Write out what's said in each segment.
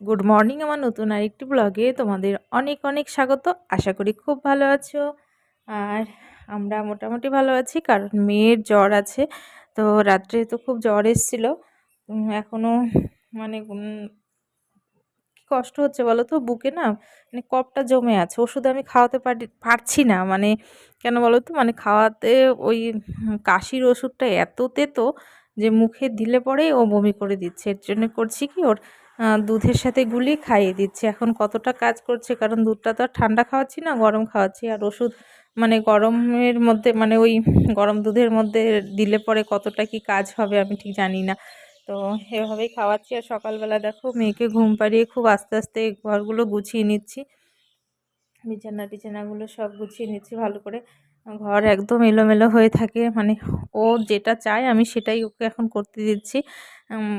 Good morning আমার নতুন আরেকটি ব্লগে তোমাদের অনেক অনেক স্বাগত। আশা করি খুব ভালো আছো। আর আমরা মোটামুটি ভালো আছি, কারণ মেয়ের জ্বর আছে। তো রাত্রে তো খুব জ্বর এসেছিল। এখনও মানে কষ্ট হচ্ছে বলো তো? বুকে না মানে কফটা জমে আছে। ওষুধ আমি খাওয়াতে পারি, পারছি না। মানে কেন বলো তো? মানে খাওয়াতে ওই কাশির ওষুধটা এত তেতো যে মুখে দিলে পরেই ও বমি করে দিচ্ছে। এর জন্য করছি কি? ওর দুধের সাথে গুলি খাইয়ে দিচ্ছি। এখন কতটা কাজ করছে? কারণ দুধটা তো আর ঠান্ডা খাওয়াচ্ছি না, গরম খাওয়াচ্ছি। আর ওষুধ মানে গরমের মধ্যে মানে ওই গরম দুধের মধ্যে দিলে পরে কতটা কি কাজ হবে আমি ঠিক জানি না। তো এভাবেই খাওয়াচ্ছি। আর সকালবেলা দেখো, মেয়েকে ঘুম পাড়িয়ে খুব আস্তে আস্তে ঘরগুলো গুছিয়ে নিচ্ছি। বিছানা টিছানাগুলো সব গুছিয়ে নিচ্ছি ভালো করে। ঘর একদম এলোমেলো হয়ে থাকে। মানে ও যেটা চায় আমি সেটাই ওকে এখন করতে দিচ্ছি।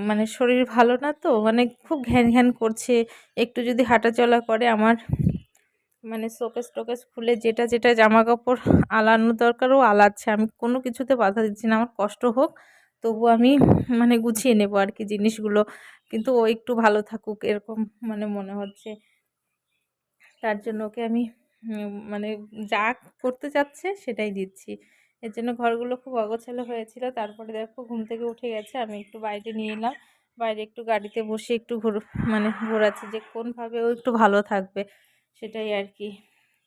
মানে শরীর ভালো না তো মানে খুব ঘ্যান ঘ্যান করছে। একটু যদি হাঁটাচলা করে আমার মানে শোকেস টোকেস খুলে যেটা যেটা জামা কাপড় আলানোর দরকার ও আলাচ্ছে। আমি কোনো কিছুতে বাধা দিচ্ছি না, আমার কষ্ট হোক, তবু আমি মানে গুছিয়ে নেব আর কি জিনিসগুলো। কিন্তু ও একটু ভালো থাকুক, এরকম মানে মনে হচ্ছে। তার জন্য ওকে আমি মানে যা করতে চাচ্ছে সেটাই দিচ্ছি। এর জন্য ঘরগুলো খুব অগোছালো হয়েছিল। তারপরে দেখো ঘুম থেকে উঠে গেছে আমি একটু বাইরে নিয়ে এলাম। বাইরে একটু গাড়িতে বসে একটু ঘোর মানে ঘোরাচ্ছি যে কোনভাবে ও একটু ভালো থাকবে সেটাই আর কি।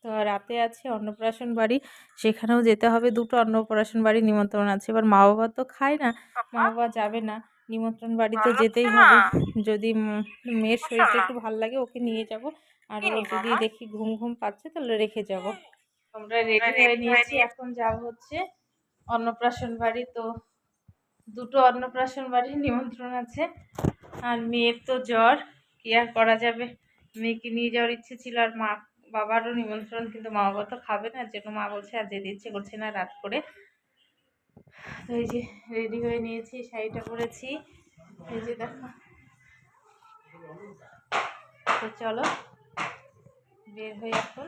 তো রাতে আছে অন্নপ্রাশন বাড়ি সেখানেও যেতে হবে। দুটো অন্নপ্রাশন বাড়ি নিমন্ত্রণ আছে। এবার মা বাবা তো খায় না মা বাবা যাবে না। নিমন্ত্রণ বাড়িতে যেতেই হবে। যদি মেয়ের শরীরটা একটু ভালো লাগে ওকে নিয়ে যাব। আর ও যদি দেখি ঘুম ঘুম পাচ্ছে তাহলে রেখে যাব। আমরা রেডি হয়ে নিয়েছি। এখন যাব হচ্ছে অন্নপ্রাশন বাড়ি। তো দুটো অন্নপ্রাশন বাড়ির নিমন্ত্রণ আছে। আর মেয়ের তো জ্বর কি আর করা যাবে? মেয়েকে নিয়ে যাওয়ার ইচ্ছে ছিল আর মা বাবারও নিমন্ত্রণ কিন্তু মা বাবা তো খাবে না জন্য মা বলছে আর যেতে ইচ্ছে করছে না রাত করে। তো এই যে রেডি হয়ে নিয়েছি শাড়িটা পরেছি। এই যে দেখো। তো চলো। বের হই এখন।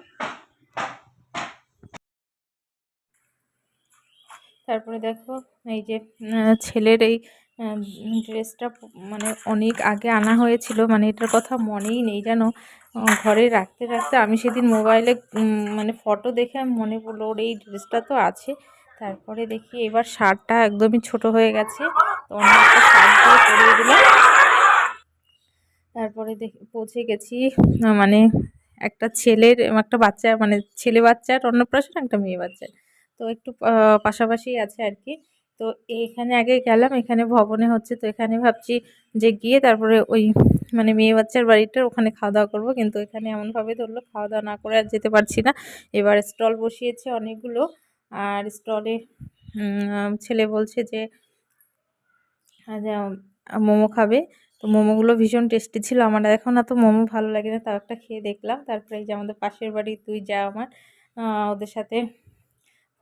তারপরে দেখো, এই যে ছেলের এই ড্রেসটা মানে অনেক আগে আনা হয়েছিল মানে এটার কথা মনেই নেই যেন ঘরে রাখতে রাখতে আমি সেদিন মোবাইলে মানে ফটো দেখে মনে পড়ল, ওর এই ড্রেসটা তো আছে। তারপরে দেখি এবার শার্টটা একদমই ছোট হয়ে গেছে, তো তারপরে দেখি, পৌঁছে গেছি মানে একটা ছেলের একটা বাচ্চা মানে ছেলে বাচ্চার, অন্নপ্রাশন, একটা মেয়ে বাচ্চার। তো একটু পাশাপাশি আছে আর কি। তো এখানে আগে গেলাম, এখানে ভবনে হচ্ছে, তো এখানে ভাবছি যে গিয়ে তারপরে ওই মানে মেয়ে বাচ্চার বাড়িটার ওখানে খাওয়া দাওয়া করব। কিন্তু এখানে এমনভাবে ধরলো খাওয়া দাওয়া না করে আর যেতে পারছি না। এবার স্টল বসিয়েছে অনেকগুলো। আর স্টলে ছেলে বলছে যে মোমো খাবে। তো মোমোগুলো ভীষণ টেস্টি ছিল আমার। এখন না তো মোমো ভালো লাগে না, তাও একটা খেয়ে দেখলাম। তারপরে যে আমাদের পাশের বাড়ি তুই যা আমার ওদের সাথে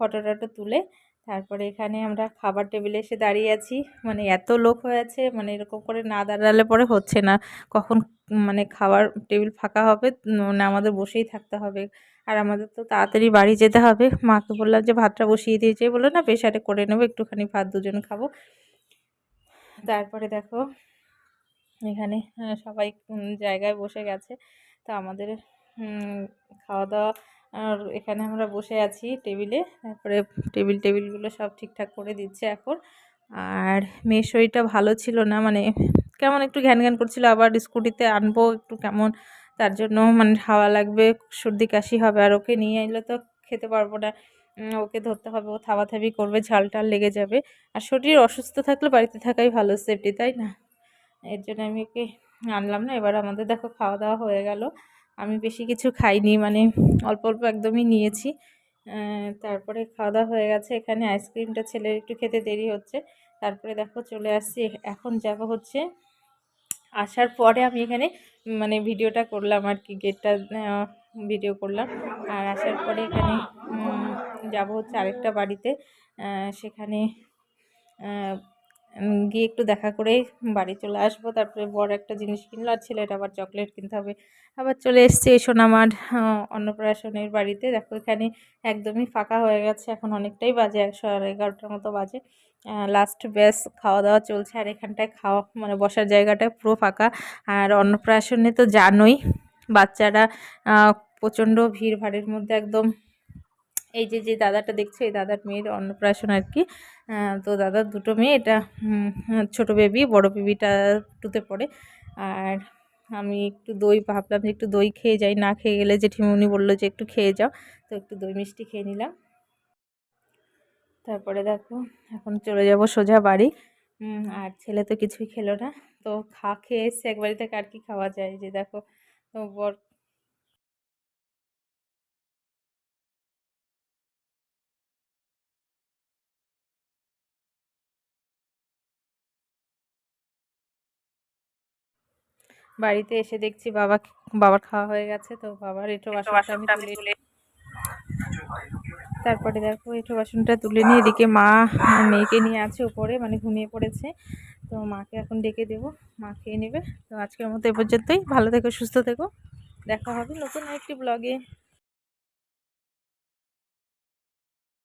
ফটো টটো তুলে তারপরে এখানে আমরা খাবার টেবিলে এসে দাঁড়িয়ে আছি। মানে এত লোক হয়ে আছে মানে এরকম করে না দাঁড়ালে পরে হচ্ছে না। কখন মানে খাবার টেবিল ফাঁকা হবে মানে আমাদের বসেই থাকতে হবে। আর আমাদের তো তাড়াতাড়ি বাড়ি যেতে হবে। মাকে বললাম যে ভাতটা বসিয়ে দিয়েছে বলল না, প্রেশারে করে নেব, একটুখানি ভাত দুজন খাব। তারপরে দেখো এখানে সবাই জায়গায় বসে গেছে। তো আমাদের খাওয়া দাওয়া আর এখানে আমরা বসে আছি টেবিলে। তারপরে টেবিল, টেবিলগুলো সব ঠিকঠাক করে দিচ্ছে এখন। আর মেয়ের শরীরটা ভালো ছিল না মানে কেমন একটু ঘ্যান ঘ্যান করছিল, আবার স্কুটিতে আনব একটু কেমন, তার জন্য মানে হাওয়া লাগবে, সর্দি কাশি হবে, আর ওকে নিয়ে এলে তো খেতে পারব না। ওকে ধরতে হবে, ও থাবাথাবি করবে ঝাল টাল লেগে যাবে। আর শরীর অসুস্থ থাকলে বাড়িতে থাকাই ভালো সেফটি তাই না? এর জন্য আমি ওকে আনলাম না। এবার আমাদের দেখো খাওয়া দাওয়া হয়ে গেল। আমি বেশি কিছু খাইনি মানে অল্প অল্প একদমই নিয়েছি। তারপরে খাওয়া দাওয়া হয়ে গেছে। এখানে আইসক্রিমটা ছেলের একটু খেতে দেরি হচ্ছে। তারপরে দেখো চলে আসছি। এখন যাব হচ্ছে আসার পরে আমি এখানে মানে ভিডিওটা করলাম আর কি, গেটটা ভিডিও করলাম। আর আসার পরে এখানে যাব হচ্ছে আরেকটা বাড়িতে। সেখানে গিয়ে একটু দেখা করেই বাড়ি চলে আসব। তারপরে বড় একটা জিনিস কিনলো আর ছেলেটা আবার চকলেট কিনতে হবে। আবার চলে এসছে সোনামার আমার অন্নপ্রাশনের বাড়িতে। দেখো এখানে একদমই ফাঁকা হয়ে গেছে। এখন অনেকটাই বাজে, একশো এগারোটার মতো বাজে। লাস্ট ব্যাস খাওয়া দাওয়া চলছে আর এখানটায় খাওয়া মানে বসার জায়গাটা পুরো ফাঁকা। আর অন্নপ্রাশনে তো জানোই, বাচ্চারা প্রচণ্ড ভিড় ভাড়ের মধ্যে একদম এই যে যে দাদাটা দেখছ, এই দাদার মেয়ের অন্নপ্রাশন আর কি তো দাদার দুটো মেয়ে, এটা ছোট বেবি বড় বেবিটা টুতে পড়ে। আর আমি একটু দই, ভাবলাম যে একটু দই খেয়ে যাই। না খেয়ে গেলে জেঠিমুনি বলল যে একটু খেয়ে যাও। তো একটু দই মিষ্টি খেয়ে নিলাম। তারপরে দেখো, এখন চলে যাব সোজা বাড়ি। আর ছেলে তো কিছুই খেলো না। তো খা, খেয়ে এসছে। এক বাড়ি থেকে আর কি খাওয়া যায়? যে দেখো, তো বর বাড়িতে এসে দেখছি বাবা বাবার খাওয়া হয়ে গেছে তো বাবার এটো বাসনটা আমি তুলে তারপরে দেখো এটো বাসনটা তুলে নিয়ে এদিকে মা মেয়েকে নিয়ে আছে উপরে মানে ঘুমিয়ে পড়েছে। তো মাকে এখন ডেকে দেবো মা খেয়ে নেবে। তো আজকের মতো এ পর্যন্তই। ভালো থেকো সুস্থ থেকো। দেখা হবে নতুন একটি ব্লগে